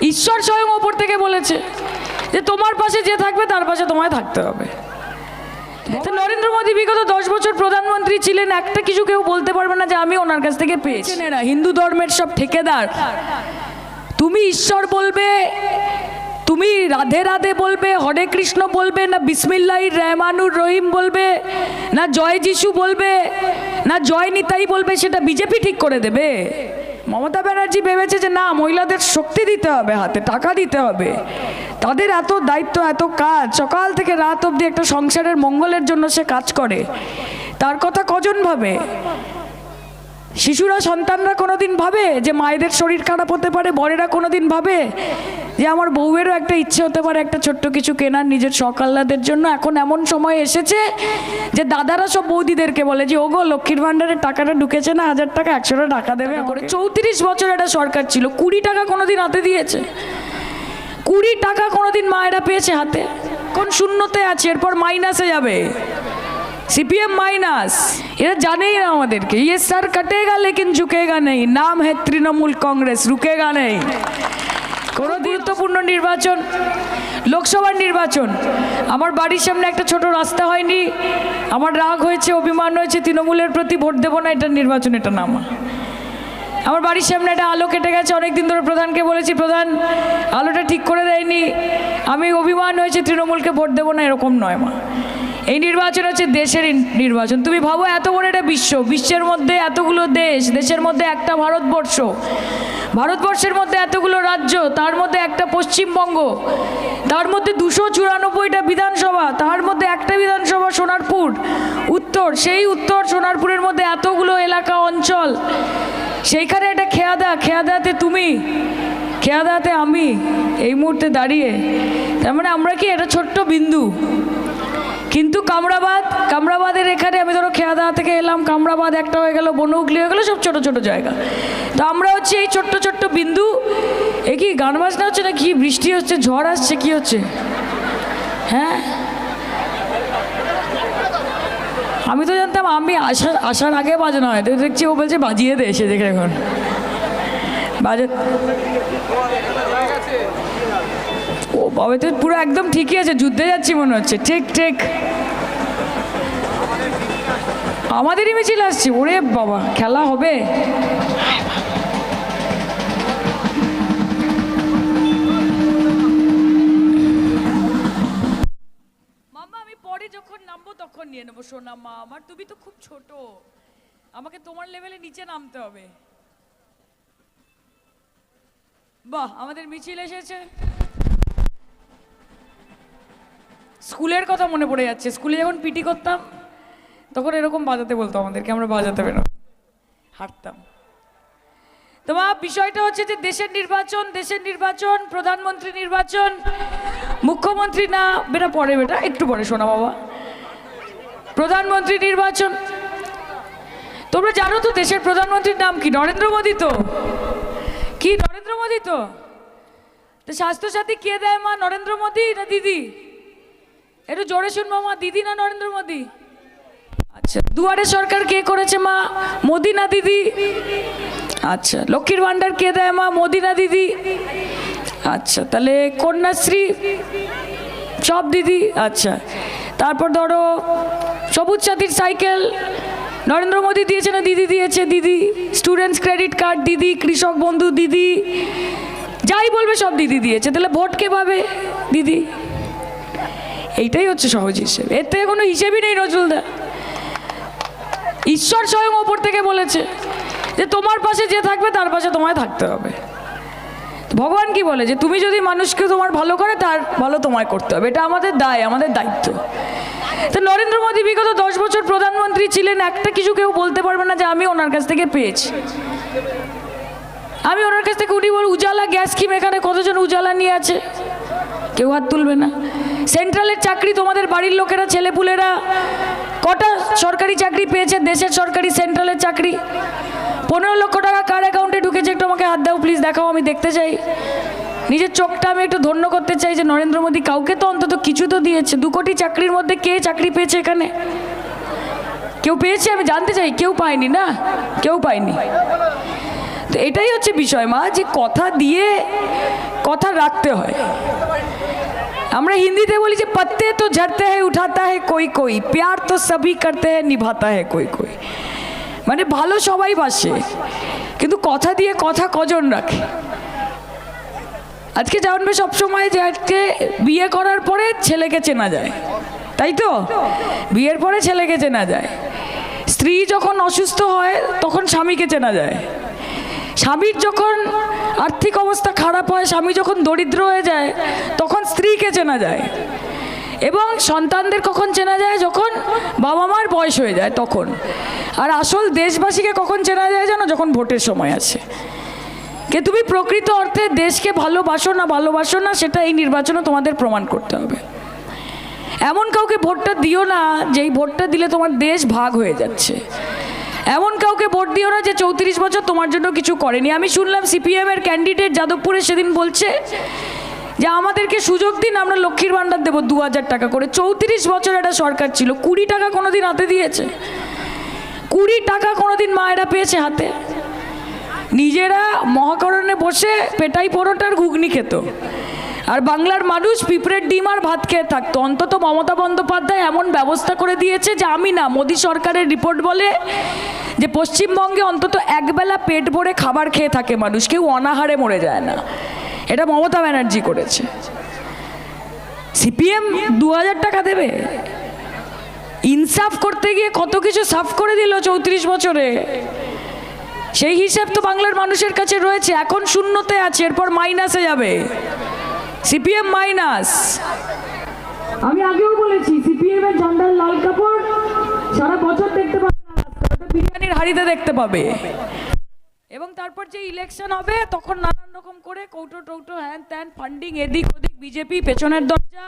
ঈশ্বর স্বয়ং ওপর থেকে বলেছে যে তোমার পাশে যে থাকবে, তার পাশে তোমায় থাকতে হবে। নরেন্দ্র মোদী বিগত দশ বছর প্রধানমন্ত্রী ছিলেন, একটা কিছু কেউ বলতে পারবে না যে আমি ওনার কাছ থেকে পেয়েছি। হিন্দু ধর্মের সব ঠেকেদার। তুমি ঈশ্বর বলবে, তুমি রাধে রাধে বলবে, হরে কৃষ্ণ বলবে, না বিসমিল্লাহ রহমানুর রহিম বলবে, না জয় যিশু বলবে, না জয় নিতাই বলবে, সেটা বিজেপি ঠিক করে দেবে। মমতা ব্যানার্জি ভেবেছে যে না, মহিলাদের শক্তি দিতে হবে হাতে, টাকা দিতে হবে। তাদের এত দায়িত্ব, এত কাজ, সকাল থেকে রাত অবধি একটা সংসারের মঙ্গলের জন্য সে কাজ করে। তার কথা কজন ভাবে? শিশুরা সন্তানরা কোনোদিন ভাবে যে মায়েদের শরীর খারাপ হতে পারে বরেরা কোনোদিন ভাবে যে আমার বউয়েরও একটা ইচ্ছে হতে পারে একটা ছোট্ট কিছু কেনার নিজের সকাল্লাদের জন্য। এখন এমন সময় এসেছে যে দাদারা সব বৌদিদেরকে বলে যে ওগো লক্ষ্মীর ভাণ্ডারের টাকাটা ঢুকেছে না হাজার টাকা একশোটা টাকা দেবে করে। চৌত্রিশ বছর একটা সরকার ছিল কুড়ি টাকা কোনোদিন হাতে দিয়েছে। কুড়ি টাকা কোনোদিন মায়েরা পেয়েছে হাতে। কোন শূন্যতে আছে এরপর মাইনাসে যাবে। सीपीएम माइनस ये जाने ही ना আমাদেরকে ये सर कटेगा लेकिन झुकेगा नहीं नाम है तृणमूल कांग्रेस रुकेगा नहीं কোনো গুরুত্বপূর্ণ নির্বাচন লোকসভার নির্বাচন আমার বাড়ির সামনে একটা ছোট রাস্তা হয়নি আমার রাগ হয়েছে অভিমান হয়েছে তৃণমূলের প্রতি ভোট দেবো না এটা নির্বাচন এটা না আমার আমার বাড়ির সামনে একটা আলো কেটে গেছে অনেক দিন ধরে প্রধানকে বলেছি প্রধান আলোটা ঠিক করে দেয়নি আমি অভিমান হয়েছে তৃণমূলকে ভোট দেবো না এরকম নয় মা এই নির্বাচন হচ্ছে দেশের নির্বাচন। তুমি ভাবো এত বড় একটা বিশ্ব, বিশ্বের মধ্যে এতগুলো দেশ, দেশের মধ্যে একটা ভারতবর্ষ। ভারতবর্ষের মধ্যে এতগুলো রাজ্য, তার মধ্যে একটা পশ্চিমবঙ্গ, তার মধ্যে দুশো চুরানব্বইটা বিধানসভা, তার মধ্যে একটা বিধানসভা সোনারপুর, উত্তর, সেই উত্তর সোনারপুরের মধ্যে এতগুলো এলাকা, অঞ্চল। সেইখানে এটা খেয়াদা, খেয়াদাতে তুমি, খেয়াদাতে আমি এই মুহূর্তে দাঁড়িয়ে। তার মানে আমরা কি এটা ছোট্ট বিন্দু? কিন্তু কামরাবাদ, কামরাবাদের এখানে আমি ধরো খেয়াদা থেকে এলাম, কামরাবাদ একটা হয়ে গেল বনৌগলি হয়ে গেলো, সব ছোট ছোট জায়গা। তো আমরা হচ্ছে এই ছোট্ট ছোট্ট বিন্দু, এ কি গান বাজনা হচ্ছে না কি? বৃষ্টি হচ্ছে, ঝড় আসছে, কি হচ্ছে? হ্যাঁ? আমি তো জানতাম আমি আসার আসার আগে বাজানো হয় দেখছি ও বলছে বাজিয়ে দে এসে দেখে এখন। বাজে বাবা তো পুরো একদম ঠিকই আছে, যুদ্ধে যাচ্ছি মনে হচ্ছে। ঠিক ঠিক। আমাদেরই মিছিল আসছি, ওরে বাবা, খেলা হবে? মামা আমি পরে যখন নামবো তখন নিয়ে নেব, সোনা মা, আমার তুমি তো খুব ছোট। আমাকে তোমার লেভেলে নিচে নামতে হবে। বাহ, আমাদের মিছিল এসেছে। স্কুলের কথা মনে পড়ে যাচ্ছে। স্কুলে যখন পিটি করতাম, তখন এরকম বাজাতে বলতো আমাদেরকে, আমরা বাজাতে বেরো হাঁটতাম। তো তোমার বিষয়টা হচ্ছে যে দেশের নির্বাচন দেশের নির্বাচন, প্রধানমন্ত্রী নির্বাচন, মুখ্যমন্ত্রী না, বেটা পরে বেটা, একটু পরে শোনা বাবা। প্রধানমন্ত্রী নির্বাচন, তোমরা জানো তো দেশের প্রধানমন্ত্রীর নাম কি? নরেন্দ্র মোদী তো। কি, নরেন্দ্র মোদী তো স্বাস্থ্যসাথী কে দেয় মা? নরেন্দ্র মোদী না দিদি? একটু জোরে শুনব মা দিদি না নরেন্দ্র মোদী? আচ্ছা দুয়ারে সরকার কে করেছে মা? মোদি না দিদি। আচ্ছা লক্ষ্মীর ভাণ্ডার কে দেয় মা? মোদি না দিদি। আচ্ছা তাহলে কন্যাশ্রী সব দিদি। আচ্ছা তারপর ধরো সবুজ সাথীর সাইকেল, নরেন্দ্র মোদী দিয়েছে না দিদি দিয়েছে? দিদি স্টুডেন্টস ক্রেডিট কার্ড দিদি, কৃষক বন্ধু দিদি, যাই বলবে সব দিদি দিয়েছে। তাহলে ভোট কে পাবে দিদি? এইটাই হচ্ছে সহজ হিসেবে। এর থেকে কোনো হিসেবই নেই নজরুলদা ঈশ্বর স্বয়ং ওপর থেকে বলেছে যে তোমার পাশে যে থাকবে, তার পাশে তোমায় থাকতে হবে। ভগবান কি বলে? যে তুমি যদি মানুষকে তোমার ভালো করে, তার ভালো তোমায় করতে হবে। এটা আমাদের দায়, আমাদের দায়িত্ব। তো নরেন্দ্র মোদী বিগত দশ বছর প্রধানমন্ত্রী ছিলেন, একটা কিছু কেউ বলতে পারবে না যে আমি ওনার কাছ থেকে পেয়েছি। আমি ওনার কাছ থেকে উনি বল, উজালা গ্যাস স্কিম এখানে কতজন উজালা নিয়ে আছে? কেউ হাত তুলবে না। সেন্ট্রালের চাকরি তোমাদের বাড়ির লোকেরা, ছেলেপুলেরা, কটা সরকারি চাকরি পেয়েছে? দেশের সরকারি সেন্ট্রালের চাকরি। পনেরো লক্ষ টাকা কার অ্যাকাউন্টে ঢুকেছে একটু আমাকে হাত দাও প্লিজ দেখাও, আমি দেখতে চাই। নিজের চোখটা আমি একটু ধন্য করতে চাই যে নরেন্দ্র মোদী, কাউকে তো অন্তত কিছু তো দিয়েছে। দু কোটি চাকরির মধ্যে কে চাকরি পেয়েছে এখানে? কেউ পেয়েছে? আমি জানতে চাই, কেউ পায়নি না? কেউ পায়নি। তো এটাই হচ্ছে বিষয় মা, যে কথা দিয়ে কথা রাখতে হয়। আমরা হিন্দিতে বলি যে, পত্তে তো ঝরতে হয় উঠাতা হয় কই কই, প্যার তো সবই করতে হয় নিভাতা হয় কই কই। মানে ভালো সবাই বাসে, কিন্তু কথা দিয়ে কথা কজন রাখে? আজকে জানবে সবসময় যে আজকে বিয়ে করার পরে ছেলেকে চেনা যায়, তাই তো? বিয়ের পরে ছেলেকে চেনা যায়। স্ত্রী যখন অসুস্থ হয়, তখন স্বামীকে চেনা যায়। স্বামীর যখন আর্থিক অবস্থা খারাপ হয়, স্বামী যখন দরিদ্র হয়ে যায়, তখন স্ত্রীকে চেনা যায়। এবং সন্তানদের কখন চেনা যায়? যখন বাবা মার বয়স হয়ে যায় তখন। আর আসল দেশবাসীকে কখন চেনা যায় জানো? যখন ভোটের সময় আছে কে তুমি প্রকৃত অর্থে দেশকে ভালোবাসো না ভালোবাসো না, সেটা এই নির্বাচনে তোমাদের প্রমাণ করতে হবে। এমন কাউকে ভোটটা দিও না, যেই ভোটটা দিলে তোমার দেশ ভাগ হয়ে যাচ্ছে। এমন কাউকে ভোট দিও না যে চৌত্রিশ বছর তোমার জন্য কিছু করেনি। আমি শুনলাম সিপিএম এর ক্যান্ডিডেট যাদবপুরে সেদিন বলছে যে, আমাদেরকে সুযোগ দিন, আমরা লক্ষ্মীর ভাণ্ডার দেবো দু হাজার টাকা করে। চৌত্রিশ বছর একটা সরকার ছিল, কুড়ি টাকা কোনোদিন হাতে দিয়েছে। কুড়ি টাকা কোনোদিন মায়েরা পেয়েছে হাতে। নিজেরা মহাকরণে বসে পেটাই পরোটার ঘুগনি খেত। আর বাংলার মানুষ পিঁপড়ের ডিম আর ভাত খেয়ে থাকতো। অন্তত মমতা বন্দ্যোপাধ্যায় এমন ব্যবস্থা করে দিয়েছে যে আমি না, মোদী সরকারের রিপোর্ট বলে যে পশ্চিমবঙ্গে অন্তত একবেলা পেট ভরে খাবার খেয়ে থাকে মানুষ, কেউ অনাহারে মরে যায় না। এটা মমতা ব্যানার্জি করেছে। সিপিএম দু হাজার টাকা দেবে? ইনসাফ করতে গিয়ে কত কিছু সাফ করে দিল চৌত্রিশ বছরে? সেই হিসাব তো বাংলার মানুষের কাছে রয়েছে, এখন শূন্যতে আছে, এরপর মাইনাসে যাবে। CPM minus. আমি আগেও বলেছি সিপিএম এর ঝান্ডার লাল কাপড় সারা বছর দেখতে পাবে না বিরিয়ানির হাড়িতে দেখতে পাবে। এবং তারপর যে ইলেকশন হবে তখন নানান রকম করে কৌটো টৌটো হ্যান ত্যান ফান্ডিং এদিক ওদিক বিজেপি পেছনের দরজা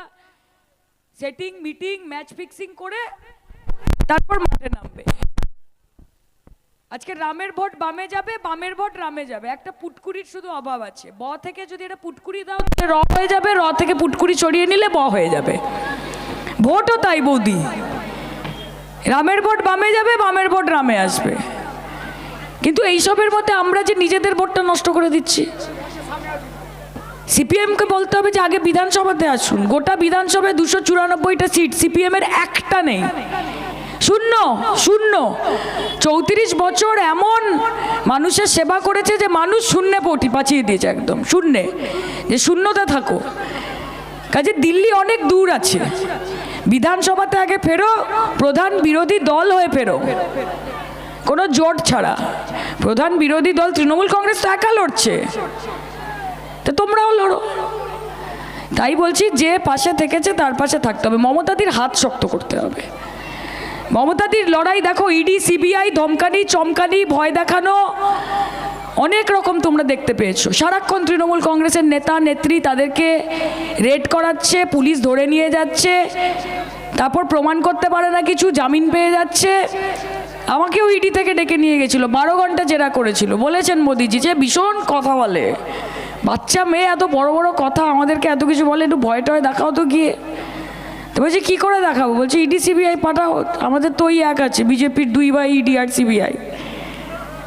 সেটিং মিটিং ম্যাচ ফিক্সিং করে তারপর মাঠে নামবে। আজকে রামের ভোট বামে যাবে, বামের ভোট রামে যাবে। একটা পুটকুরির শুধু অভাব আছে। ব থেকে যদি এটা পুটকুরি দাও র হয়ে যাবে, র থেকে পুটকুরি ছড়িয়ে নিলে ব হয়ে যাবে। ভোটও তাই বৌদি। রামের ভোট বামে যাবে, বামের ভোট রামে আসবে। কিন্তু এইসবের মধ্যে আমরা যে নিজেদের ভোটটা নষ্ট করে দিচ্ছি। সিপিএমকে বলতে হবে যে, আগে বিধানসভাতে আসুন। গোটা বিধানসভায় দুশো চুরানব্বইটা সিট, সিপিএমের একটা নেই। শূন্য শূন্য। চৌত্রিশ বছর এমন মানুষের সেবা করেছে যে মানুষ শূন্যে পটি পাঠিয়ে দিয়েছে একদম, শূন্যে। যে শূন্যতা থাকো। কাজে দিল্লি অনেক দূর আছে। বিধানসভাতে আগে ফেরো, প্রধান বিরোধী দল হয়ে ফেরো। কোনো জোট ছাড়া। প্রধান বিরোধী দল তৃণমূল কংগ্রেস তো একা লড়ছে। তো তোমরাও লড়ো। তাই বলছি যে পাশে থেকেছে তার পাশে থাকতে হবে। মমতাদির হাত শক্ত করতে হবে। মমতাদির লড়াই দেখো ইডি সিবিআই ধমকানি, চমকানি, ভয় দেখানো, অনেক রকম তোমরা দেখতে পেয়েছ। সারাক্ষণ তৃণমূল কংগ্রেসের নেতা, নেত্রী তাদেরকে রেড করাচ্ছে, পুলিশ ধরে নিয়ে যাচ্ছে, তারপর প্রমাণ করতে পারে না কিছু, জামিন পেয়ে যাচ্ছে। আমাকেও ইডি থেকে ডেকে নিয়ে গেছিল, বারো ঘণ্টা জেরা করেছিল। বলেছেন মোদিজি যে ভীষণ কথা বলে। বাচ্চা মেয়ে, এত বড় বড় কথা, আমাদেরকে এত কিছু বলে, একটু ভয় টয় দেখাও তো গিয়ে। তো বলছি, কী করে দেখাবো? বলছি, ইডি, সিবিআই পাঠাও, আমাদের তো ওই এক আছে, বিজেপির দুই বা ইডি আর সিবিআই।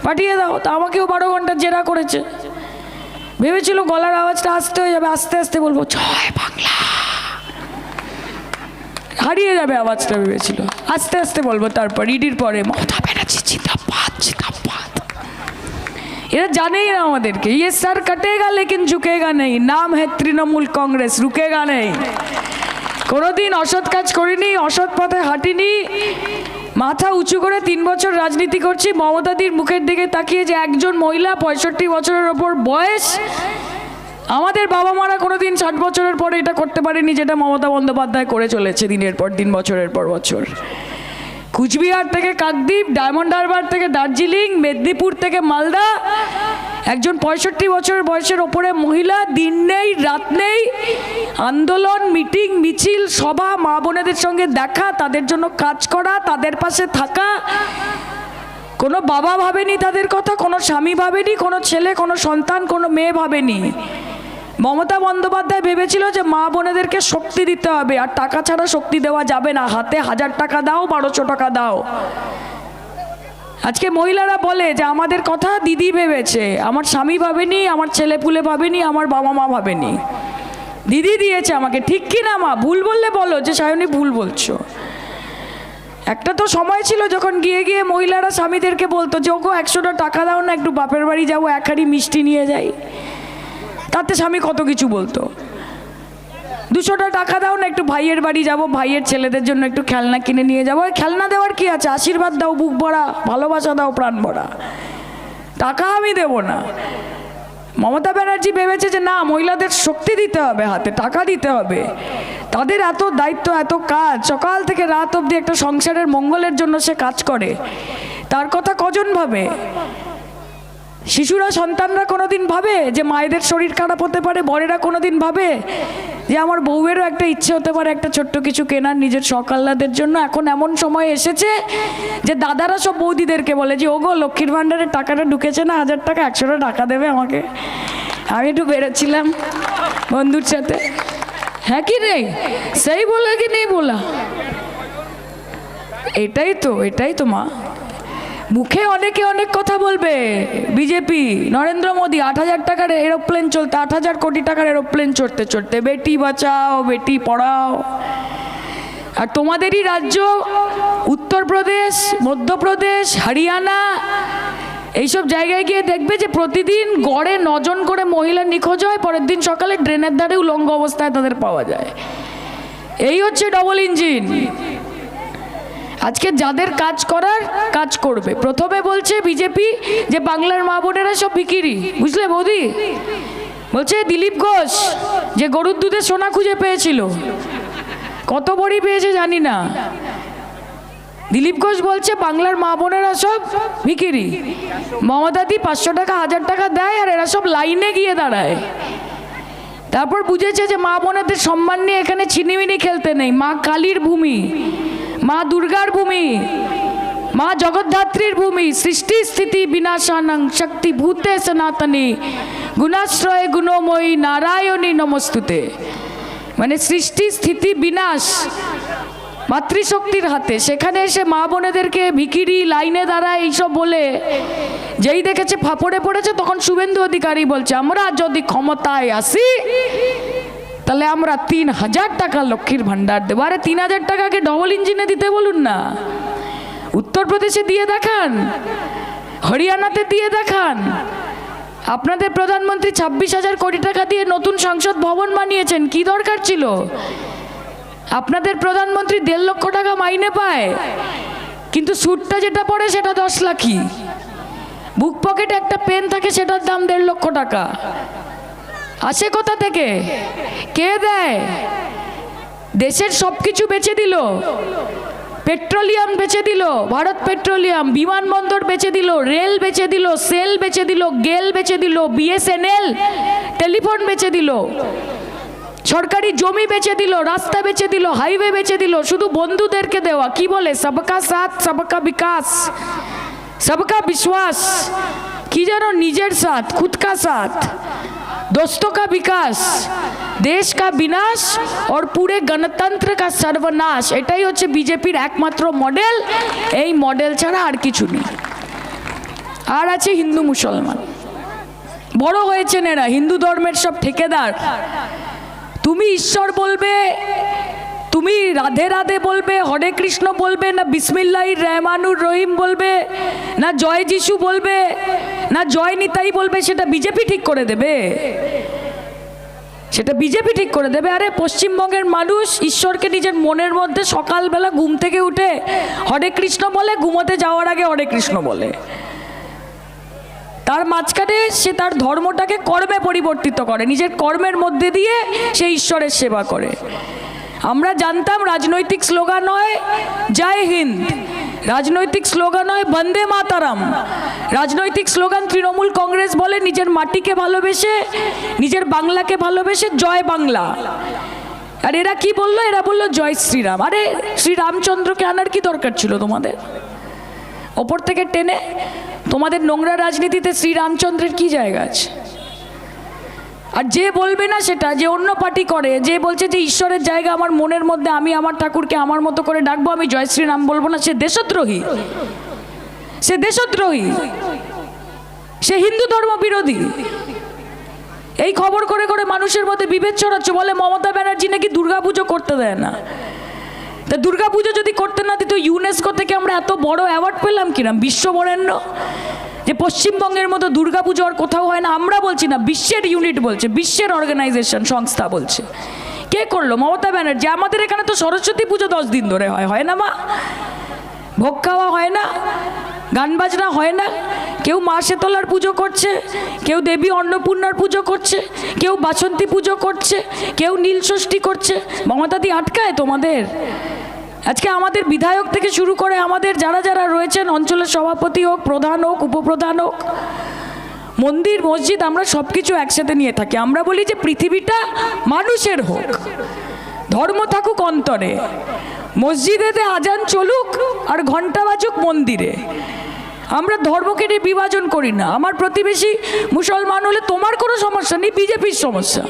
পাঠিয়ে দাও, তো আমাকেও বারো ঘণ্টা জেরা করেছে। ভেবেছিল গলার আওয়াজটা আসতে হয়ে যাবে, আস্তে আস্তে বলব, জয় বাংলা। হারিয়ে যাবে আওয়াজটা, ভেবেছিল। আস্তে আস্তে বলব তারপর, ইডির পরে, মমতা ব্যানার্জি জিন্দাবাদ জিন্দাবাদ। এরা জানেই না আমাদেরকে। ইয়ে স্যার কটেগা, লেকিন ঝুঁকেগা নেই। নাম হ্যাঁ তৃণমূল কংগ্রেস, রুকেগা নেই। কোনোদিন অসৎ কাজ করিনি, অসৎ পথে হাঁটিনি। মাথা উঁচু করে তিন বছর রাজনীতি করছি, মমতাদির মুখের দিকে তাকিয়ে যে একজন মহিলা পঁয়ষট্টি বছরের ওপর বয়স, আমাদের বাবা মারা কোনোদিন ষাট বছরের পরে এটা করতে পারেনি যেটা মমতা বন্দ্যোপাধ্যায় করে চলেছে দিনের পর দিন, বছরের পর বছর। কুচবিহার থেকে কাকদ্বীপ, ডায়মন্ড হারবার থেকে দার্জিলিং, মেদিনীপুর থেকে মালদা একজন পঁয়ষট্টি বছর বয়সের ওপরে মহিলা, দিন নেই, রাত নেই, আন্দোলন, মিটিং, মিছিল, সভা, মা বোনেদের সঙ্গে দেখা, তাদের জন্য কাজ করা, তাদের পাশে থাকা। কোনো বাবা ভাবেনি তাদের কথা, কোনো স্বামী ভাবেনি, কোনো ছেলে, কোনো সন্তান, কোনো মেয়ে ভাবেনি। মমতা বন্দ্যোপাধ্যায় ভেবেছিল যে মা বোনেদেরকে শক্তি দিতে হবে, আর টাকা ছাড়া শক্তি দেওয়া যাবে না। হাতে হাজার টাকা দাও, বারোশো টাকা দাও। আজকে মহিলারা বলে যে, আমাদের কথা দিদি ভেবেছে। আমার স্বামী ভাবেনি, আমার ছেলে পুলে ভাবেনি, আমার বাবা মা ভাবেনি। দিদি দিয়েছে আমাকে। ঠিক কি না, মা? ভুল বললে বলো, যে সায়নী ভুল বলছো। একটা তো সময় ছিল যখন গিয়ে গিয়ে মহিলারা স্বামীদেরকে বলতো যে, ওগো, একশোটা টাকা দাও না, একটু বাপের বাড়ি যাব এক হাঁড়ি মিষ্টি নিয়ে যাই। তাতে স্বামী কত কিছু বলতো। দুশোটা টাকা দাও না, একটু ভাইয়ের বাড়ি যাব, ভাইয়ের ছেলেদের জন্য একটু খেলনা কিনে নিয়ে যাব। খেলনা দেওয়ার কি আছে? আশীর্বাদ দাও, বুক ভরা, ভালোবাসা দাও, প্রাণ ভরা। টাকা আমি দেব না। মমতা ব্যানার্জি ভেবেছে যে না, মহিলাদের শক্তি দিতে হবে হাতে, টাকা দিতে হবে। তাদের এত দায়িত্ব, এত কাজ, সকাল থেকে রাত অবধি একটা সংসারের মঙ্গলের জন্য সে কাজ করে। তার কথা কজন ভাবে? শিশুরা, সন্তানরা কোনোদিন ভাবে যে মায়েদের শরীর খারাপ হতে পারে, বরেরা কোনোদিন ভাবে যে আমার বউয়েরও একটা ইচ্ছে হতে পারে একটা ছোট্ট কিছু কেনার নিজের সকাল্লাদের জন্য। এখন এমন সময় এসেছে যে দাদারা সব বৌদিদেরকে বলে যে, ওগো, লক্ষ্মীর ভাণ্ডারের টাকাটা ঢুকেছে না, হাজার টাকা, একশোটা টাকা দেবে আমাকে। আমি একটু বেরোচ্ছিলাম বন্ধুর সাথে। হ্যাঁ কি নেই সেই বলে কি নেই বলা? এটাই তো এটাই তো মা। মুখে অনেকে অনেক কথা বলবে। বিজেপি, নরেন্দ্র মোদী, আট হাজার টাকার এরোপ্লেন চলতে, আট হাজার কোটি টাকার এরোপ্লেন চড়তে চড়তে, বেটি বাঁচাও, বেটি পড়াও। আর তোমাদেরই রাজ্য, উত্তরপ্রদেশ, মধ্যপ্রদেশ, হরিয়ানা, এইসব জায়গায় গিয়ে দেখবে যে প্রতিদিন গড়ে নজন করে মহিলা নিখোঁজ হয়, পরের দিন সকালে ড্রেনের ধারে উলঙ্গ অবস্থায় তাদের পাওয়া যায়। এই হচ্ছে ডবল ইঞ্জিন আজকে যাদের কাজ করার কাজ করবে। প্রথমে বলছে বিজেপি যে বাংলার মা বোনেরা সব বিকিরি। বুঝলে বৌদি? বলছে দিলীপ ঘোষ যে গরুর দুধে সোনা খুঁজে পেয়েছিল। কত বড়ি পেয়েছে জানি না। দিলীপ ঘোষ বলছে বাংলার মা বোনেরা সব ভিকিরি মমতাদি পাঁচশো টাকা, হাজার টাকা দেয় আর এরা সব লাইনে গিয়ে দাঁড়ায়। তারপর বুঝেছে যে মা বোনেদের সম্মান নিয়ে এখানে ছিনিমিনি খেলতে নেই। মা কালীর ভূমি। মা দুর্গার ভূমি, মা জগদ্ধাত্রীর ভূমি, সৃষ্টি, স্থিতি, বিনাশানং, শক্তি, ভূতে, সনাতনী, গুণাশ্রয়, গুণময়ী, নারায়ণী, নমস্তুতে। মানে সৃষ্টি, স্থিতি, বিনাশ, মাতৃশক্তির হাতে। সেখানে এসে মা বোনেদেরকে ভিকিরি, লাইনে দাঁড়ায় এইসব বলে, যেই দেখেছে ফাপড়ে পড়েছে, তখন শুভেন্দু অধিকারী বলছে, আমরা যদি ক্ষমতায় আসি তাহলে আমরা তিন হাজার টাকা লক্ষ্মীর ভান্ডার দেবো। আরে তিন হাজার টাকাকে ডবল ইঞ্জিনে দিতে বলুন না। উত্তরপ্রদেশে দিয়ে দেখান। হরিয়ানাতে দিয়ে দেখান। আপনাদের প্রধানমন্ত্রী ছাব্বিশ হাজার কোটি টাকা দিয়ে নতুন সংসদ ভবন বানিয়েছেন। কি দরকার ছিল? আপনাদের প্রধানমন্ত্রী দেড় লক্ষ টাকা মাইনে পায়। কিন্তু স্যুটটা যেটা পড়ে সেটা দশ লাখই। বুক পকেটে একটা পেন থাকে, সেটার দাম দেড় লক্ষ টাকা। আসে কোথা থেকে? কে দেয়? দেশের সব কিছু বেচে দিল। পেট্রোলিয়াম বেচে দিল, ভারত পেট্রোলিয়াম, বিমানবন্দর বেচে দিল, রেল বেচে দিল, সেল বেচে দিল, গেল বেচে দিল, বিএসএনএল, টেলিফোন বেচে দিল, সরকারি জমি বেচে দিল, রাস্তা বেচে দিল, হাইওয়ে বেচে দিল, শুধু বন্ধুদেরকে দেওয়া, কি বলে? সবকা সাথ, সবকা বিকাশ, সবকা বিশ্বাস, কি যেন নিজের সাথ, খুদকা সাথ। दोस्तों का विकास দেশ কা বিনাশ और पूरे গণতন্ত্র কা সর্বনাশ এটাই হচ্ছে বিজেপির একমাত্র মডেল এই মডেল ছাড়া আর কিছু নেই আর আছে হিন্দু মুসলমান বড় হয়েছেন এরা হিন্দু ধর্মের সব ঠেকেদার তুমি ঈশ্বর বলবে তুমি রাধে রাধে বলবে, হরে কৃষ্ণ বলবে, না বিসমিল্লাহ রহমানুর রহিম বলবে, না জয় যিশু বলবে, না জয় নিতাই বলবে, সেটা বিজেপি ঠিক করে দেবে। সেটা বিজেপি ঠিক করে দেবে। আরে পশ্চিমবঙ্গের মানুষ ঈশ্বরকে নিজের মনের মধ্যে সকালবেলা ঘুম থেকে উঠে হরে কৃষ্ণ বলে, ঘুমোতে যাওয়ার আগে হরে কৃষ্ণ বলে। তার মাঝখানে সে তার ধর্মটাকে কর্মে পরিবর্তিত করে, নিজের কর্মের মধ্যে দিয়ে সে ঈশ্বরের সেবা করে। আমরা জানতাম রাজনৈতিক স্লোগান হয়, জয় হিন্দ। রাজনৈতিক স্লোগান হয়, বন্দে মাতারাম। রাজনৈতিক স্লোগান তৃণমূল কংগ্রেস বলে, নিজের মাটিকে ভালোবেসে, নিজের বাংলাকে ভালোবেসে জয় বাংলা। আর এরা কি বলল? এরা বলল, জয় শ্রীরাম। আরে শ্রীরামচন্দ্রকে আনার কি দরকার ছিল তোমাদের? ওপর থেকে টেনে, তোমাদের নোংরা রাজনীতিতে শ্রীরামচন্দ্রের কি জায়গা আছে? আর যে বলবে না সেটা, যে অন্য পার্টি করে, যে বলছে যে ঈশ্বরের জায়গা আমার মনের মধ্যে, আমি আমার ঠাকুরকে আমার মতো করে ডাকবো, আমি জয় শ্রীরাম বলব না, সে দেশদ্রোহী। সে দেশদ্রোহী। সে হিন্দু ধর্ম বিরোধী। এই খবর করে করে মানুষের মধ্যে বিভেদ ছড়াচ্ছে, বলে মমতা ব্যানার্জি নাকি দুর্গাপুজো করতে দেয় না? তা দুর্গাপুজো যদি করতে না দিত, ইউনেস্কো থেকে আমরা এত বড় অ্যাওয়ার্ড পেলাম কিনা বিশ্ব বরেণ্য? যে পশ্চিমবঙ্গের মতো দুর্গাপুজো আর কোথাও হয় না, আমরা বলছি না, বিশ্বের ইউনিট বলছে, বিশ্বের অর্গানাইজেশন সংস্থা বলছে। কে করল? মমতা ব্যানার্জি। আমাদের এখানে তো সরস্বতী পুজো দশ দিন ধরে হয় হয় না মা? ভোগ খাওয়া হয় না, গান বাজনা হয় না, কেউ মা শেতলার পুজো করছে, কেউ দেবী অন্নপূর্ণার পুজো করছে, কেউ বাসন্তী পুজো করছে, কেউ নীল ষষ্ঠী করছে। মমতাদি আটকায় তোমাদের? আজকে আমাদের বিধায়ক থেকে শুরু করে আমাদের যারা যারা রয়েছেন, অঞ্চলের সভাপতি হোক, প্রধান হোক, উপপ্রধান হোক, মন্দির, মসজিদ, আমরা সব কিছু একসাথে নিয়ে থাকি। আমরা বলি যে পৃথিবীটা মানুষের হোক। ধর্ম থাকুক অন্তরে। মসজিদেতে আজান চলুক আর ঘণ্টা বাজুক মন্দিরে। আমরা ধর্মকে নিয়ে বিভাজন করি না। আমার প্রতিবেশী মুসলমান হলে তোমার কোনো সমস্যা নেই, বিজেপির সমস্যা।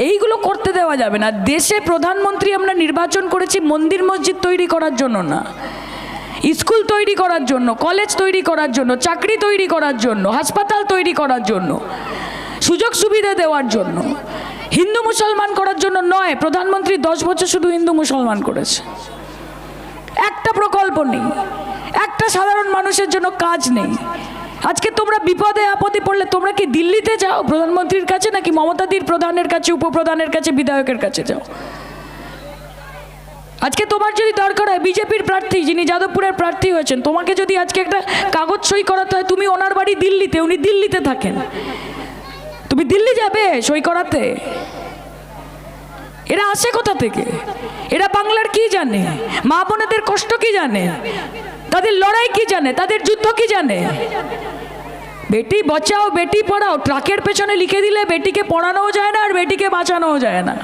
এইগুলো করতে দেওয়া যাবে না। দেশে প্রধানমন্ত্রী আমরা নির্বাচন করেছি, মন্দির মসজিদ তৈরি করার জন্য না। স্কুল তৈরি করার জন্য, কলেজ তৈরি করার জন্য, চাকরি তৈরি করার জন্য, হাসপাতাল তৈরি করার জন্য, সুযোগ সুবিধা দেওয়ার জন্য। হিন্দু মুসলমান করার জন্য নয়, প্রধানমন্ত্রী দশ বছর শুধু হিন্দু মুসলমান করেছে। একটা প্রকল্প নেই। একটা সাধারণ মানুষের জন্য কাজ নেই। আজকে তোমরা বিপদে আপদে পড়লে তোমরা কি দিল্লিতে যাও? প্রধানমন্ত্রীর কাছে নাকি মমতাদির প্রধানের কাছে, উপপ্রধানের কাছে, বিধায়কের কাছে যাও? আজকে তোমার যদি দরকার হয়, বিজেপির প্রার্থী, যিনি যাদবপুরের প্রার্থী হয়েছেন, তোমাকে যদি আজকে একটা কাগজ সই করাতে হয়, তুমি ওনার বাড়ি দিল্লিতে, উনি দিল্লিতে থাকেন। তুমি দিল্লি যাবে সই করাতে? এরা আসে কোথা থেকে? এরা বাংলার কি জানে? মা বোনেদের কষ্ট কি জানে? তাদের লড়াই কি জানে তাদের যুদ্ধ কি জানে বেটি বাঁচাও বেটি পড়াও ট্রাকের পেছনে লিখে দিলে বেটিকে পড়ানোও যায় না আর বেটিকে বাঁচানোও যায় না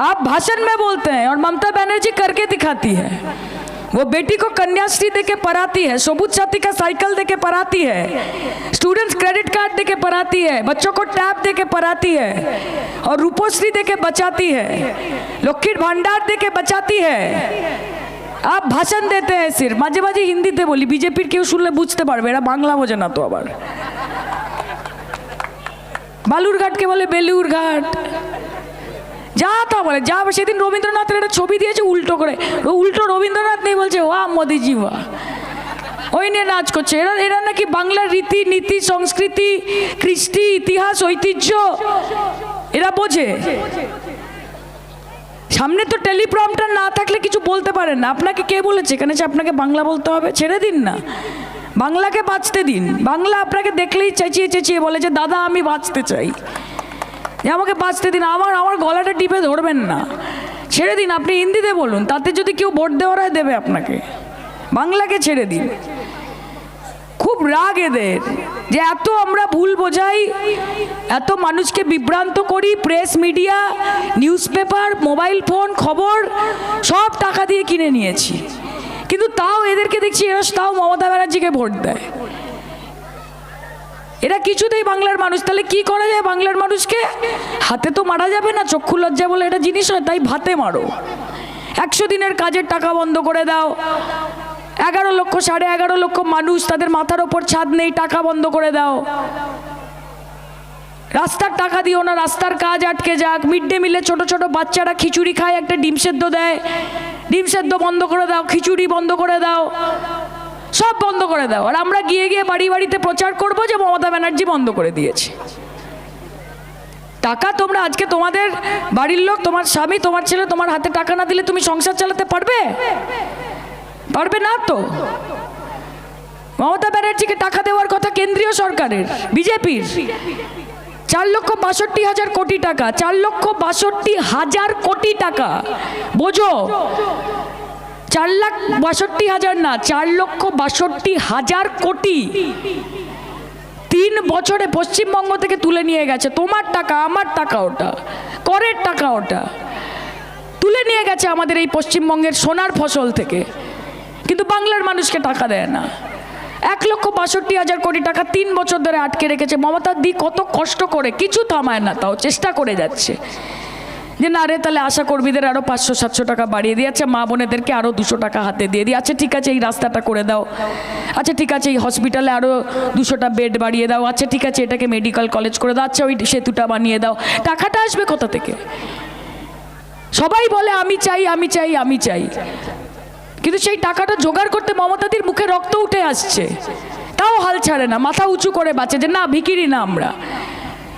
आप भाषण में बोलते हैं और ममता बनर्जी करके दिखाती है वो बेटी को कन्याश्री दे के पढ़ाती है सबूत साथी का साइकिल दे के पढ़ाती है स्टूडेंट्स क्रेडिट कार्ड दे के पढ़ाती है बच्चों को टैब दे के पढ़ाती है और रूपोश्री दे के बचाती है लक्ष्मीर भंडार दे के बचाती है আপ ভাষণ দেতে হ্যাঁ সির। মাঝে মাঝে হিন্দিতে বলি, বিজেপির কেউ শুনলে বুঝতে পারবে, এরা বাংলা বোঝে না তো আবার। বালুরঘাটকে বলে বেলুরঘাট। যা তা বলে, যা সেদিন রবীন্দ্রনাথের একটা ছবি দিয়েছে উল্টো করে। উল্টো রবীন্দ্রনাথ নেই বলছে, ওয়া মোদিজি, ওয়া। ওই নিয়ে নাচ করছে। এরা এরা নাকি বাংলার রীতি, নীতি, সংস্কৃতি, কৃষ্টি, ইতিহাস, ঐতিহ্য, এরা বোঝে। সামনে তো টেলিপ্রমটার না থাকলে কিছু বলতে পারেন না। আপনাকে কে বলেছে? এখানে যে আপনাকে বাংলা বলতে হবে, ছেড়ে দিন না। বাংলাকে বাঁচতে দিন। বাংলা আপনাকে দেখলেই চেঁচিয়ে চেঁচিয়ে বলে যে, দাদা, আমি বাঁচতে চাই। যে আমাকে বাঁচতে দিন। আমার আমার গলাটা টিপে ধরবেন না। ছেড়ে দিন। আপনি হিন্দিতে বলুন। তাতে যদি কেউ ভোট দেওয়ার হয় দেবে আপনাকে। বাংলাকে ছেড়ে দিন। খুব রাগ এদের, যে এত আমরা ভুল বোঝাই, এত মানুষকে বিভ্রান্ত করি press media newspaper mobile phone খবর, সব টাকা দিয়ে কিনে নিয়েছি। কিন্তু তাও এদেরকে দেখছি এরা তাও মমতা ব্যানার্জিকে ভোট দেয়। এরা কিছুতেই বাংলার মানুষ, তাহলে কি করা যায় বাংলার মানুষকে? হাতে তো মারা যাবে না, চক্ষু লজ্জা বলে এটা জিনিস হয় তাই ভাতে মারো। একশো দিনের কাজের টাকা বন্ধ করে দাও। এগারো লক্ষ, সাড়ে এগারো লক্ষ মানুষ তাদের মাথার ওপর ছাদ নেই, টাকা বন্ধ করে দাও। রাস্তার টাকা দিও না, রাস্তার কাজ আটকে যাক। মিড ডে মিলে ছোট ছোট বাচ্চারা খিচুড়ি খায়, একটা ডিম সেদ্ধ দেয়। ডিম সেদ্ধ বন্ধ করে দাও, খিচুড়ি বন্ধ করে দাও। সব বন্ধ করে দাও। আর আমরা গিয়ে গিয়ে বাড়ি বাড়িতে প্রচার করব যে মমতা ব্যানার্জি বন্ধ করে দিয়েছে। টাকা তোমরা আজকে তোমাদের বাড়ির লোক, তোমার স্বামী, তোমার ছেলে, তোমার হাতে টাকা না দিলে তুমি সংসার চালাতে পারবে? পারবে না তো? মমতা ব্যানার্জিকে টাকা দেওয়ার কথা কেন্দ্রীয় সরকারের, বিজেপির। চার লক্ষ বাষট্টি হাজার কোটি টাকা, চার লক্ষ বাষট্টি হাজার কোটি টাকা। বোঝো? চার লাখ বাষট্টি হাজার না, চার লক্ষ বাষট্টি হাজার কোটি। তিন বছরে পশ্চিমবঙ্গ থেকে তুলে নিয়ে গেছে। তোমার টাকা, আমার টাকা ওটা, করের টাকা ওটা। তুলে নিয়ে গেছে আমাদের এই পশ্চিমবঙ্গের সোনার ফসল থেকে। কিন্তু বাংলার মানুষকে টাকা দেয় না। এক লক্ষ বাষট্টি হাজার কোটি টাকা তিন বছর ধরে আটকে রেখেছে। মমতা দি কত কষ্ট করে, কিছু থামায় না তাও, চেষ্টা করে যাচ্ছে। যে না রে, তাহলে আশা কর্মীদের আরও পাঁচশো, সাতশো টাকা বাড়িয়ে দিয়ে আচ্ছা মা বোনেদেরকে আরও দুশো টাকা হাতে দিয়ে দিই আচ্ছা ঠিক আছে, এই রাস্তাটা করে দাও। আচ্ছা ঠিক আছে, এই হসপিটালে আরও দুশোটা বেড বাড়িয়ে দাও। আচ্ছা ঠিক আছে, এটাকে মেডিকেল কলেজ করে দাও। আচ্ছা ওই সেতুটা বানিয়ে দাও। টাকাটা আসবে কোথা থেকে? সবাই বলে, আমি চাই আমি চাই আমি চাই। কিন্তু সেই টাকাটা জোগাড় করতে মমতাদির মুখে রক্ত উঠে আসছে। তাও হাল ছাড়ে না, মাথা উঁচু করে বাঁচে যে, না, ভিকিরি না আমরা।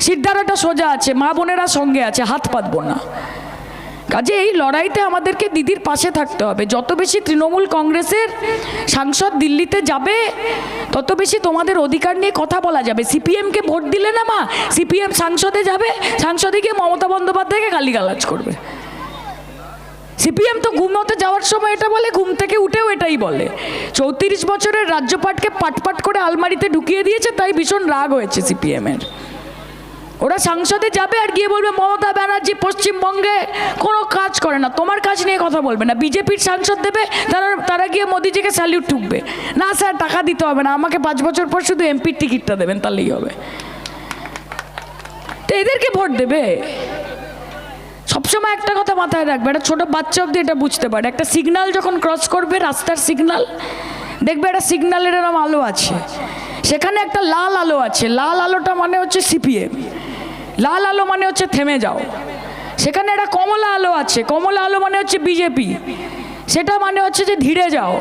সিদ্ধারাটা সোজা আছে, মা বোনেরা সঙ্গে আছে, হাত পাতবো না। কাজে এই লড়াইতে আমাদেরকে দিদির পাশে থাকতে হবে। যত বেশি তৃণমূল কংগ্রেসের সাংসদ দিল্লিতে যাবে, তত বেশি তোমাদের অধিকার নিয়ে কথা বলা যাবে। সিপিএমকে ভোট দিলে না মা, সিপিএম সাংসদে যাবে সাংসদে গিয়ে মমতা বন্দ্যোপাধ্যায়কে গালিগালাজ করবে। সিপিএম তো ঘুমোতে যাওয়ার সময় এটা বলে, ঘুম থেকে উঠেও এটাই বলে। চৌত্রিশ বছরের রাজ্যপাটকে পাটপাট করে আলমারিতে ঢুকিয়ে দিয়েছে, তাই ভীষণ রাগ হয়েছে সিপিএমের। ওরা সংসদে যাবে আর গিয়ে বলবে, মমতা ব্যানার্জি পশ্চিমবঙ্গে কোনো কাজ করে না, তোমার কাজ নিয়ে কথা বলবে না, বিজেপির সাংসদ দেবে, তারা তারা গিয়ে মোদিজিকে স্যালিউট ঠুকবে। না স্যার, টাকা দিতে হবে না, আমাকে পাঁচ বছর পর শুধু এমপির টিকিটটা দেবেন তাহলেই হবে। তো এদেরকে ভোট দেবে? সবসময় একটা কথা মাথায় রাখবে, একটা ছোটো বাচ্চা অব্দি এটা বুঝতে পারে। একটা সিগনাল যখন ক্রস করবে, রাস্তার সিগনাল দেখবে একটা সিগনালের এরম আলো আছে। সেখানে একটা লাল আলো আছে। লাল আলোটা মানে হচ্ছে সিপিএম লাল আলো মানে হচ্ছে থেমে যাও। সেখানে একটা কমলা আলো আছে। কমলা আলো মানে হচ্ছে বিজেপি সেটা মানে হচ্ছে যে ধীরে যাও।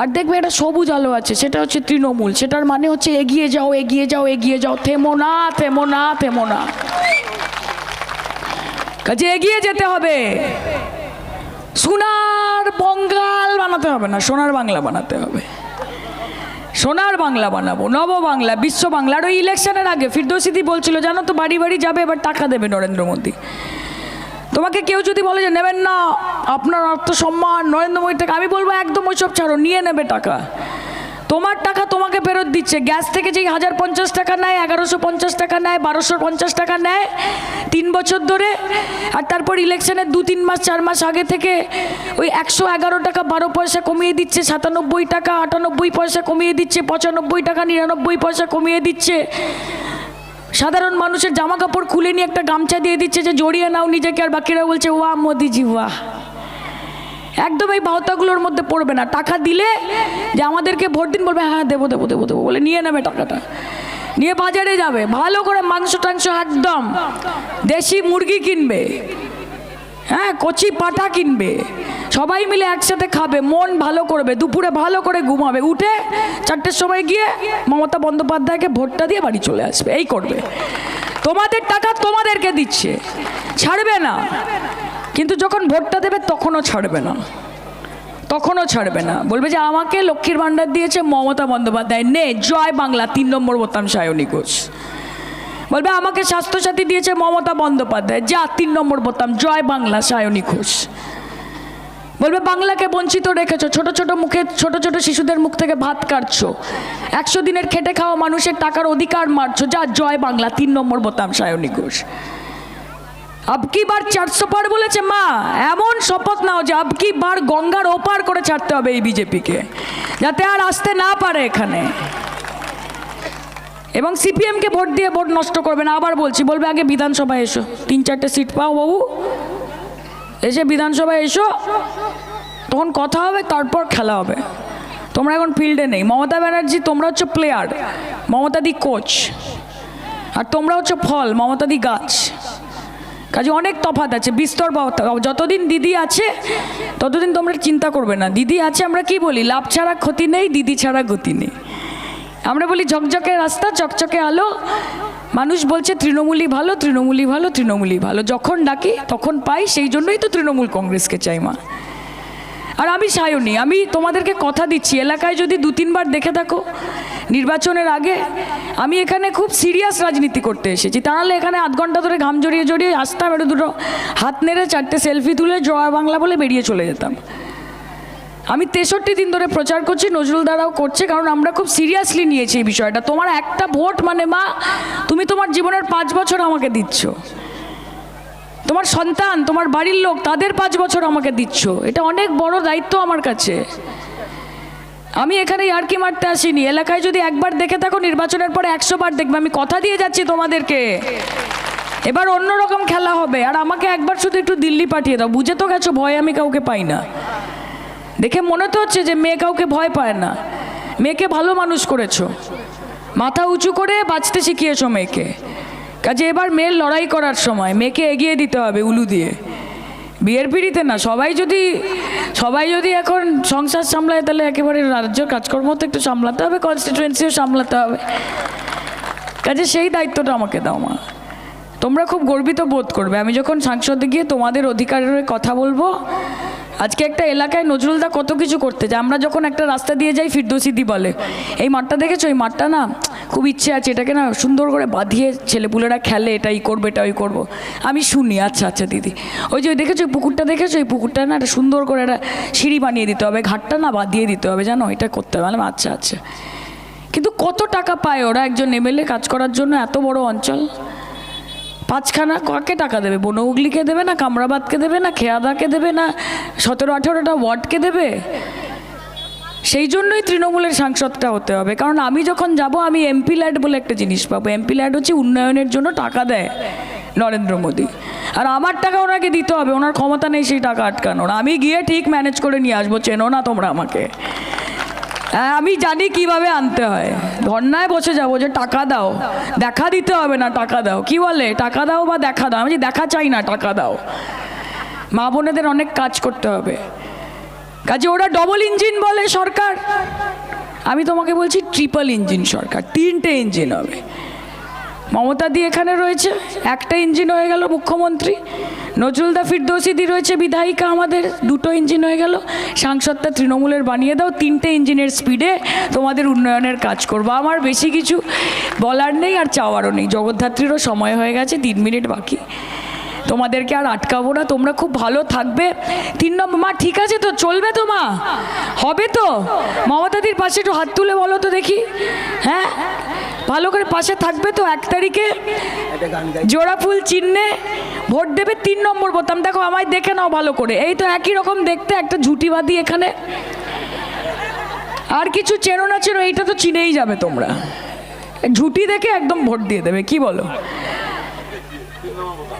আর দেখবে একটা সবুজ আলো আছে, সেটা হচ্ছে তৃণমূল। সেটার মানে হচ্ছে এগিয়ে যাও এগিয়ে যাও এগিয়ে যাও। থেমো না থেমো না থেমো না। কাজে এগিয়ে যেতে হবে। সোনার বঙ্গাল বানাতে হবে না, সোনার বাংলা বানাতে হবে। সোনার বাংলা বানাবো, নব বাংলা, বিশ্ব বাংলা। আর ওই ইলেকশনের আগে ফিরদৌসিদি বলছিল, জানো তো, বাড়ি বাড়ি যাবে, এবার টাকা দেবে নরেন্দ্র মোদী। তোমাকে কেউ যদি বলে যে, নেবেন না, আপনার আত্মসম্মান নরেন্দ্র মোদী টাকা, আমি বলব, একদম ওইসব ছাড়ো, নিয়ে নেবে টাকা। তোমার টাকা তোমাকে ফেরত দিচ্ছে। গ্যাস থেকে যেই হাজার পঞ্চাশ টাকা নেয়, এগারোশো পঞ্চাশ টাকা নেয়, বারোশো পঞ্চাশ টাকা নেয়, তিন বছর ধরে। আর তারপর ইলেকশনের দু, তিন মাস, চার মাস আগে থেকে ওই একশো এগারো টাকা বারো পয়সা কমিয়ে দিচ্ছে, সাতানব্বই টাকা, আটানব্বই পয়সা কমিয়ে দিচ্ছে, পঁচানব্বই টাকা, নিরানব্বই পয়সা কমিয়ে দিচ্ছে। সাধারণ মানুষের জামা কাপড় খুলে নিয়ে একটা গামছা দিয়ে দিচ্ছে যে, জড়িয়ে নাও নিজেকে। আর বাকিরা বলছে, ওয়া মোদিজি ওয়াহ একদম এই ভাওতাগুলোর মধ্যে পড়বে না। টাকা দিলে যে আমাদেরকে ভোট দিন, বলবে হ্যাঁ দেবো দেবো দেবো দেবো, বলে নিয়ে নেবে টাকাটা। নিয়ে বাজারে যাবে। ভালো করে মাংস টাংস একদম। দেশি মুরগি কিনবে। হ্যাঁ কচি পাটা কিনবে। সবাই মিলে একসাথে খাবে, মন ভালো করবে, দুপুরে ভালো করে ঘুমাবে। উঠে চারটের সময় গিয়ে মমতা বন্দ্যোপাধ্যায়কে ভোটটা দিয়ে বাড়ি চলে আসবে। এই করবে। তোমাদের টাকা তোমাদেরকে দিচ্ছে। ছাড়বে না। কিন্তু যখন ভোটটা দেবে তখনও ছাড়বে না। তখনও ছাড়বে না। বলবে যে আমাকে লক্ষ্মীর ভাণ্ডার দিয়েছে মমতা বন্দ্যোপাধ্যায়। নে, জয় বাংলা, তিন নম্বর বোতাম সায়নী ঘোষ। বলবে আমাকে স্বাস্থ্যসাথী দিয়েছে মমতা বন্দ্যোপাধ্যায়। যা, তিন নম্বর বোতাম, জয় বাংলা, সায়নী ঘোষ। বলবে বাংলাকে বঞ্চিত রেখেছো, ছোট ছোট মুখে, ছোট ছোট শিশুদের মুখ থেকে ভাত কাটছো। একশো দিনের খেটে খাওয়া মানুষের টাকার অধিকার মারছো। যা, জয় বাংলা, তিন নম্বর বোতাম, সায়নী ঘোষ। আবকি বার চারশো পার বলেছে মা এমন শপথ নাও যে আবকি বার গঙ্গার ওপার করে ছাড়তে হবে এই বিজেপিকে যাতে আর আসতে না পারে এখানে এবং সিপিএমকে ভোট দিয়ে ভোট নষ্ট করবে না আবার বলছি বলবে আগে বিধানসভায় এসো তিন চারটে সিট পাও বাবু এসে বিধানসভায় এসো তখন কথা হবে তারপর খেলা হবে তোমরা এখন ফিল্ডে নেই মমতা ব্যানার্জি তোমরা হচ্ছে প্লেয়ার মমতাদি কোচ আর তোমরা হচ্ছে ফল মমতাদি গাছ কাজে অনেক তফাত আছে, বিস্তর যতদিন দিদি আছে, ততদিন তোমরা চিন্তা করবে না। দিদি আছে, আমরা কি বলি? লাভ ছাড়া ক্ষতি নেই, দিদি ছাড়া গতি নেই। আমরা বলি, ঝকঝকে রাস্তা, চকচকে আলো। মানুষ বলছে, তৃণমূলই ভালো তৃণমূলই ভালো তৃণমূলই ভালো। যখন ডাকি, তখন পাই, সেই জন্যই তো তৃণমূল কংগ্রেসকে চাই মা। আর আমি সায়নি, আমি তোমাদেরকে কথা দিচ্ছি, এলাকায় যদি দু তিনবার দেখে থাকো নির্বাচনের আগে আমি এখানে খুব সিরিয়াস রাজনীতি করতে এসেছি। তাহলে এখানে আধ ঘণ্টা ধরে ঘাম জড়িয়ে জড়িয়ে আসতাম একটু দুটো হাত নেড়ে চারটে সেলফি তুলে জয় বাংলা বলে বেরিয়ে চলে যেতাম। আমি তেষট্টি দিন ধরে প্রচার করছি, নজরুল দ্বারাও করছে, কারণ আমরা খুব সিরিয়াসলি নিয়েছি এই বিষয়টা। তোমার একটা ভোট মানে মা, তুমি তোমার জীবনের পাঁচ বছর আমাকে দিচ্ছ। তোমার সন্তান, তোমার বাড়ির লোক, তাদের পাঁচ বছর আমাকে দিচ্ছ। এটা অনেক বড় দায়িত্ব আমার কাছে। আমি এখানে ইয়ার্কি মারতে আসিনি। এলাকায় যদি একবার দেখে থাকো, নির্বাচনের পরে একশো বার দেখবে। আমি কথা দিয়ে যাচ্ছি তোমাদেরকে। এবার অন্যরকম খেলা হবে। আর আমাকে একবার শুধু একটু দিল্লি পাঠিয়ে দাও। বুঝে তো গেছো, ভয় আমি কাউকে পাই না। দেখে মনে তো হচ্ছে যে মেয়ে কাউকে ভয় পায় না। মেয়েকে ভালো মানুষ করেছ। মাথা উঁচু করে বাঁচতে শিখিয়েছো মেয়েকে। কাজে এবার মেয়ের লড়াই করার সময়, মেয়েকে এগিয়ে দিতে হবে উলু দিয়ে। বিয়ের পিড়িতে না, সবাই যদি সবাই যদি এখন সংসার সামলায়, তাহলে একেবারে রাজ্য কাজকর্ম তো একটু সামলাতে হবে কনস্টিটুয়েন্সিও সামলাতে হবে। কাজে সেই দায়িত্বটা আমাকে দাও মা। তোমরা খুব গর্বিত বোধ করবে। আমি যখন সাংসদে গিয়ে তোমাদের অধিকারের কথা বলব আজকে একটা এলাকায় নজরুলদা কত কিছু করতে যায়। আমরা যখন একটা রাস্তা দিয়ে যাই ফিরদোসিদি বলে। এই মাঠটা দেখেছ? এই মাঠটা না খুব ইচ্ছে আছে, এটাকে না সুন্দর করে বাঁধিয়ে ছেলেপুলেরা খেলে, এটাই করবে, এটাই করব। আমি শুনি আচ্ছা আচ্ছা দিদি। ওই যে ওই দেখেছ ওই পুকুরটা দেখেছ? ওই পুকুরটা না একটা সুন্দর করে একটা সিঁড়ি বানিয়ে দিতে হবে, ঘাটটা না বাঁধিয়ে দিতে হবে, জানো? এটা করতে হবে। আচ্ছা আচ্ছা। কিন্তু কত টাকা পায় ওরা একজন এমএলএ কাজ করার জন্য এত বড় অঞ্চল? পাঁচখানা কাকে টাকা দেবে? বনৌগলিকে দেবে না, কামরাবাদকে দেবে না, খেয়াদাকে দেবে না, সতেরো আঠেরোটা ওয়ার্ডকে দেবে? সেই জন্যই তৃণমূলের সাংসদটা হতে হবে। কারণ আমি যখন যাব, আমি এমপি ল্যাড বলে একটা জিনিস পাবো। এমপি ল্যাড হচ্ছে উন্নয়নের জন্য টাকা দেয় নরেন্দ্র মোদী। আর আমার টাকা ওনাকে দিতে হবে, ওনার ক্ষমতা নেই সেই টাকা আটকানোর। আমি গিয়ে ঠিক ম্যানেজ করে নিয়ে আসব, চেনো না তোমরা আমাকে। আমি জানি কীভাবে আনতে হয়। ধর্নায় বসে যাব যে টাকা দাও। দেখা দিতে হবে না, টাকা দাও। কি বলে? টাকা দাও বা দেখা দাও? আমি দেখা চাই না, টাকা দাও। মা বোনেদের অনেক কাজ করতে হবে। কাজে ওরা ডবল ইঞ্জিন বলে সরকার। আমি তোমাকে বলছি ট্রিপল ইঞ্জিন সরকার, তিনটে ইঞ্জিন হবে। মমতা দি এখানে রয়েছে, একটা ইঞ্জিন হয়ে গেল মুখ্যমন্ত্রী। নজরুলদা ফিরদৌসিদি রয়েছে বিধায়িকা আমাদের। দুটো ইঞ্জিন হয়ে গেল। সাংসদটা তৃণমূলের বানিয়ে দাও। তিনটে ইঞ্জিনের স্পিডে তোমাদের উন্নয়নের কাজ করব। আমার বেশি কিছু বলার নেই আর চাওয়ারও নেই। জগদ্ধাত্রীরও সময় হয়ে গেছে, তিন মিনিট বাকি। তোমাদেরকে আর আটকাবো না। তোমরা খুব ভালো থাকবে। তিন নম্বর, মা, ঠিক আছে তো? চলবে তো, মা? হবে তো? মমতাদির পাশে একটু হাত তুলে বলো তো দেখি। হ্যাঁ? ভালো করে পাশে থাকবে তো এক তারিখে? জোড়া ফুল চিহ্নে ভোট দেবে তিন নম্বর বোতাম। দেখো আমায় দেখে নাও ভালো করে। এই তো একই রকম দেখতে একটা ঝুটি বাঁধি এখানে। আর কিছু চেনো না চেনো এইটা তো চিনেই যাবে তোমরা। ঝুটি দেখে একদম ভোট দিয়ে দেবে কি বলো?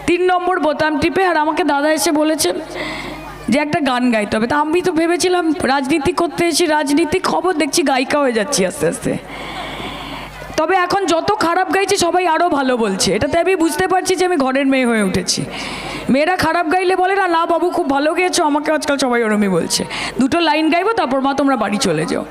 তিন নম্বর বোতাম টিপে আর আমাকে দাদা এসে বলেছেন যে একটা গান গাইতে হবে। তা আমি তো ভেবেছিলাম রাজনীতি করতে এসেছি রাজনীতি খবর দেখছি গায়িকা হয়ে যাচ্ছি আস্তে আস্তে। তবে এখন যত খারাপ গাইছি সবাই আরও ভালো বলছে। এটাতে আমি বুঝতে পারছি যে আমি ঘরের মেয়ে হয়ে উঠেছি। মেয়েরা খারাপ গাইলে বলে, না না, বাবু, খুব ভালো গেয়েছো, আমাকে আজকাল সবাই ওরমই বলছে। দুটো লাইন গাইবো, তারপর মা, তোমরা বাড়ি চলে যাও।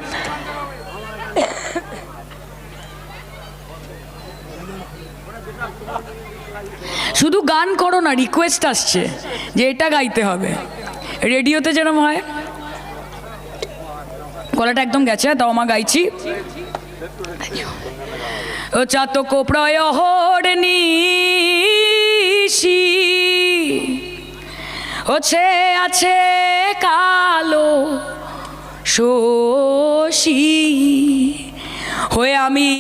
শুধু গান করো না রিকোয়েস্ট আসছে যে এটা গাইতে হবে। রেডিওতে যেরকম হয়। গলাটা একদম গেছে, তাও মা গাইছি। চাতক প্রয়হর নিশি। ওছে আছে কালো শোষী হয়ে আমি